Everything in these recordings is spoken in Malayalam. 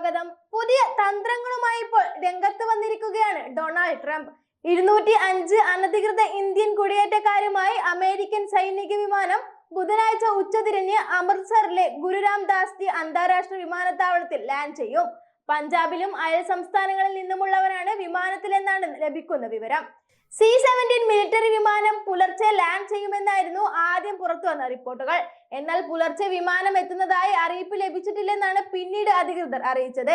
സ്വാഗതം. പുതിയ തന്ത്രങ്ങളുമായി ഇപ്പോൾ രംഗത്ത് വന്നിരിക്കുകയാണ് ഡൊണാൾഡ് ട്രംപ്. ഇരുന്നൂറ്റി അഞ്ച് അനധികൃത ഇന്ത്യൻ കുടിയേറ്റക്കാരുമായി അമേരിക്കൻ സൈനിക വിമാനം ബുധനാഴ്ച ഉച്ചതിരിഞ്ഞ് അമൃത്സറിലെ ഗുരുരാം ദാസ്തി അന്താരാഷ്ട്ര വിമാനത്താവളത്തിൽ ലാൻഡ് ചെയ്യും. പഞ്ചാബിലും അയൽ സംസ്ഥാനങ്ങളിൽ നിന്നുമുള്ളവരാണ് വിമാനത്തിലെന്നാണ് ലഭിക്കുന്ന വിവരം. സി സെവന്റീൻ മിലിറ്ററി വിമാനം പുലർച്ചെ ലാൻഡ് ചെയ്യുമെന്നായിരുന്നു ആദ്യം പുറത്തു വന്ന റിപ്പോർട്ടുകൾ. എന്നാൽ പുലർച്ചെ വിമാനം എത്തുന്നതായി അറിയിപ്പ് ലഭിച്ചിട്ടില്ലെന്നാണ് പിന്നീട് അധികൃതർ അറിയിച്ചത്.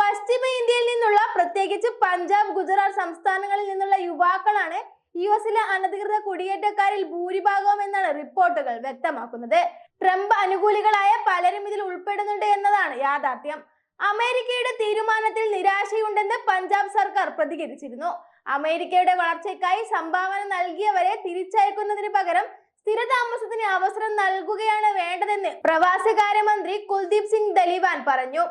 പശ്ചിമ ഇന്ത്യയിൽ നിന്നുള്ള പ്രത്യേകിച്ച് പഞ്ചാബ് ഗുജറാത്ത് സംസ്ഥാനങ്ങളിൽ നിന്നുള്ള യുവാക്കളാണ് യു എസിലെ അനധികൃത കുടിയേറ്റക്കാരിൽ ഭൂരിഭാഗവും എന്നാണ് റിപ്പോർട്ടുകൾ വ്യക്തമാക്കുന്നത്. ട്രംപ് അനുകൂലികളായ പലരും ഇതിൽ ഉൾപ്പെടുന്നുണ്ട് എന്നതാണ് യാഥാർത്ഥ്യം. അമേരിക്കയുടെ തീരുമാനത്തിൽ നിരാശയുണ്ടെന്ന് പഞ്ചാബ് സർക്കാർ പ്രതികരിച്ചിരുന്നു. അമേരിക്കയുടെ വളർച്ചയ്ക്കായി സംഭാവന നൽകിയവരെ തിരിച്ചയക്കുന്നതിന് പകരം സ്ഥിരതാമസത്തിന് അവസരം നൽകുകയാണ് വേണ്ടതെന്ന് പ്രവാസകാര്യമന്ത്രി കുൽദീപ് സിംഗ് ദലിവാൻ പറഞ്ഞു.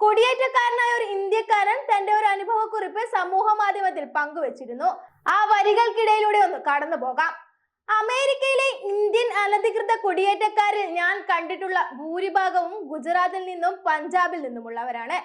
കുടിയേറ്റക്കാരനായ ഒരു ഇന്ത്യക്കാരൻ തന്റെ ഒരു അനുഭവക്കുറിപ്പ് സമൂഹ മാധ്യമത്തിൽ പങ്കുവച്ചിരുന്നു. ആ വരികൾക്കിടയിലൂടെ ഒന്ന് കടന്നു പോകാം. അമേരിക്കയിലെ ഇന്ത്യൻ അനധികൃത കുടിയേറ്റക്കാരിൽ ഞാൻ കണ്ടിട്ടുള്ള ഭൂരിഭാഗവും ഗുജറാത്തിൽ നിന്നും പഞ്ചാബിൽ നിന്നുമുള്ളവരാണ്.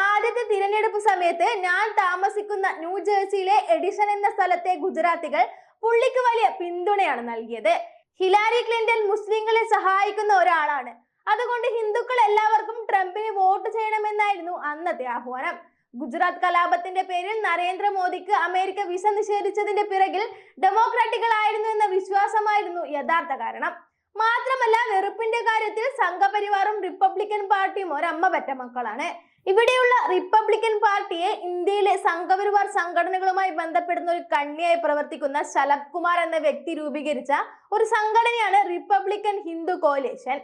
ആദ്യത്തെ തിരഞ്ഞെടുപ്പ് സമയത്ത് ഞാൻ താമസിക്കുന്ന ന്യൂജേഴ്സിയിലെ എഡിഷൻ എന്ന സ്ഥലത്തെ ഗുജറാത്തികൾ പുള്ളിക്ക് വലിയ പിന്തുണയാണ് നൽകിയത്. ഹിലാരി ക്ലിന്റൺ മുസ്ലിങ്ങളെ സഹായിക്കുന്ന ഒരാളാണ്. അതുകൊണ്ട് ഹിന്ദുക്കൾ എല്ലാവർക്കും ട്രംപിന് വോട്ട് ചെയ്യണമെന്നായിരുന്നു അന്നത്തെ ആഹ്വാനം. ഗുജറാത്ത് കലാപത്തിന്റെ പേരിൽ നരേന്ദ്രമോദിക്ക് അമേരിക്ക വിസ നിഷേധിച്ചതിന്റെ പിറകിൽ ഡെമോക്രാറ്റുകളായിരുന്നു എന്ന വിശ്വാസമായിരുന്നു യഥാർത്ഥ കാരണം. മാത്രമല്ല വെറുപ്പിന്റെ കാര്യത്തിൽ സംഘപരിവാറും റിപ്പബ്ലിക്കൻ പാർട്ടിയും ഒരമ്മ പറ്റ മക്കളാണ്. ഇവിടെയുള്ള റിപ്പബ്ലിക്കൻ പാർട്ടിയെ ഇന്ത്യയിലെ സംഘപരിവാർ സംഘടനകളുമായി ബന്ധപ്പെടുന്ന ഒരു കണ്ണിയായി പ്രവർത്തിക്കുന്ന ശലഭ് കുമാർ എന്ന വ്യക്തി രൂപീകരിച്ച ഒരു സംഘടനയാണ് റിപ്പബ്ലിക്കൻ ഹിന്ദു കോലേഷൻ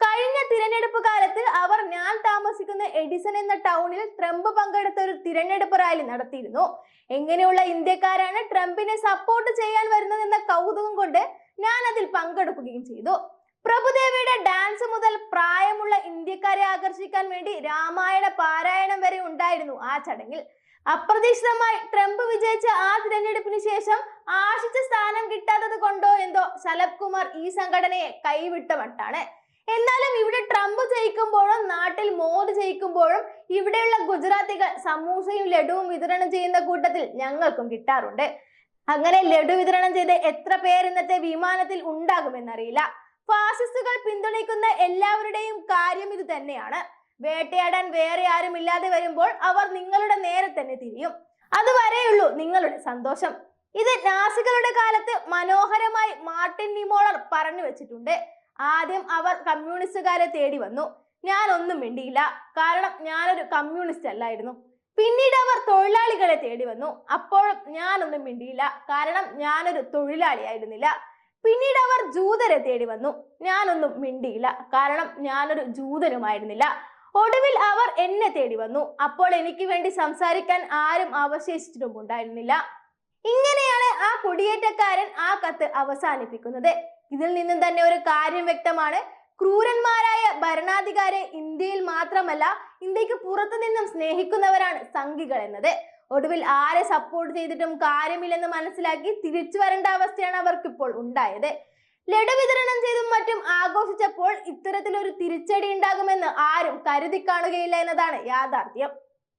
കഴിഞ്ഞ തിരഞ്ഞെടുപ്പ് കാലത്ത് അവർ ഞാൻ താമസിക്കുന്ന എഡിസൺ എന്ന ടൗണിൽ ട്രംപ് പങ്കെടുത്ത ഒരു തിരഞ്ഞെടുപ്പ് റാലി നടത്തിയിരുന്നു. എങ്ങനെയുള്ള ഇന്ത്യക്കാരാണ് ട്രംപിനെ സപ്പോർട്ട് ചെയ്യാൻ വരുന്നതെന്ന കൗതുകം കൊണ്ട് ഞാൻ അതിൽ പങ്കെടുക്കുകയും ചെയ്തു. പ്രഭുദേവയുടെ ഡാൻസ് മുതൽ പ്രായമുള്ള ഇന്ത്യക്കാരെ ആകർഷിക്കാൻ വേണ്ടി രാമായണ പാരായണം വരെ ഉണ്ടായിരുന്നു ആ ചടങ്ങിൽ. അപ്രതീക്ഷിതമായി ട്രംപ് വിജയിച്ച ആ തിരഞ്ഞെടുപ്പിന് ശേഷം ആശിച്ച സ്ഥാനം കിട്ടാത്തത് കൊണ്ടോ എന്തോ ശലഭ് കുമാർ ഈ സംഘടനയെ കൈവിട്ട മട്ടാണ്. എന്നാലും ഇവിടെ ട്രംപ് ജയിക്കുമ്പോഴും നാട്ടിൽ മോദി ജയിക്കുമ്പോഴും ഇവിടെയുള്ള ഗുജറാത്തികൾ സമൂസയും ലഡുവും വിതരണം ചെയ്യുന്ന കൂട്ടത്തിൽ ഞങ്ങൾക്കും കിട്ടാറുണ്ട്. അങ്ങനെ ലഡു വിതരണം ചെയ്ത് എത്ര പേർ ഇന്നത്തെ വിമാനത്തിൽ ഉണ്ടാകുമെന്നറിയില്ല. ഫാസിസ്റ്റുകൾ പിന്തുണയ്ക്കുന്ന എല്ലാവരുടെയും കാര്യം ഇത് തന്നെയാണ്. വേട്ടയാടാൻ വേറെ ആരും ഇല്ലാതെ വരുമ്പോൾ അവർ നിങ്ങളുടെ നേരെ തന്നെ തിരിയും. അതുവരെയുള്ളൂ നിങ്ങളുടെ സന്തോഷം. ഇത് നാസികളുടെ കാലത്ത് മനോഹരമായി മാർട്ടിൻ നിമോളർ പറഞ്ഞു വെച്ചിട്ടുണ്ട്. ആദ്യം അവർ കമ്മ്യൂണിസ്റ്റുകാരെ തേടി വന്നു. ഞാൻ ഒന്നും മിണ്ടിയില്ല. കാരണം ഞാനൊരു കമ്മ്യൂണിസ്റ്റ് അല്ലായിരുന്നു. പിന്നീട് അവർ തൊഴിലാളികളെ തേടി വന്നു. അപ്പോഴും ഞാനൊന്നും മിണ്ടിയില്ല. കാരണം ഞാനൊരു തൊഴിലാളിയായിരുന്നില്ല പിന്നീട് അവർ ജൂതരെ തേടി വന്നു. ഞാനൊന്നും മിണ്ടിയില്ല. കാരണം ഞാനൊരു ജൂതനുമായിരുന്നില്ല. ഒടുവിൽ അവർ എന്നെ തേടി വന്നു. അപ്പോൾ എനിക്ക് വേണ്ടി സംസാരിക്കാൻ ആരും അവശേഷിച്ചിട്ടും ഉണ്ടായിരുന്നില്ല. ഇങ്ങനെയാണ് ആ കുടിയേറ്റക്കാരൻ ആ കത്ത് അവസാനിപ്പിക്കുന്നത്. ഇതിൽ നിന്നും തന്നെ ഒരു കാര്യം വ്യക്തമാണ്. ക്രൂരന്മാരായ ഭരണാധികാരെ ഇന്ത്യയിൽ മാത്രമല്ല ഇന്ത്യയ്ക്ക് പുറത്തു നിന്നും സ്നേഹിക്കുന്നവരാണ് സംഘികൾ എന്നത്. ഒടുവിൽ ആരെ സപ്പോർട്ട് ചെയ്തിട്ടും കാര്യമില്ലെന്ന് മനസ്സിലാക്കി തിരിച്ചു വരേണ്ട അവസ്ഥയാണ് അവർക്ക് ഇപ്പോൾ ഉണ്ടായത്. ലഡു വിതരണം ചെയ്തും മറ്റും ആഘോഷിച്ചപ്പോൾ ഇത്തരത്തിലൊരു തിരിച്ചടി ഉണ്ടാകുമെന്ന് ആരും കരുതി കാണുകയില്ല എന്നതാണ് യാഥാർത്ഥ്യം.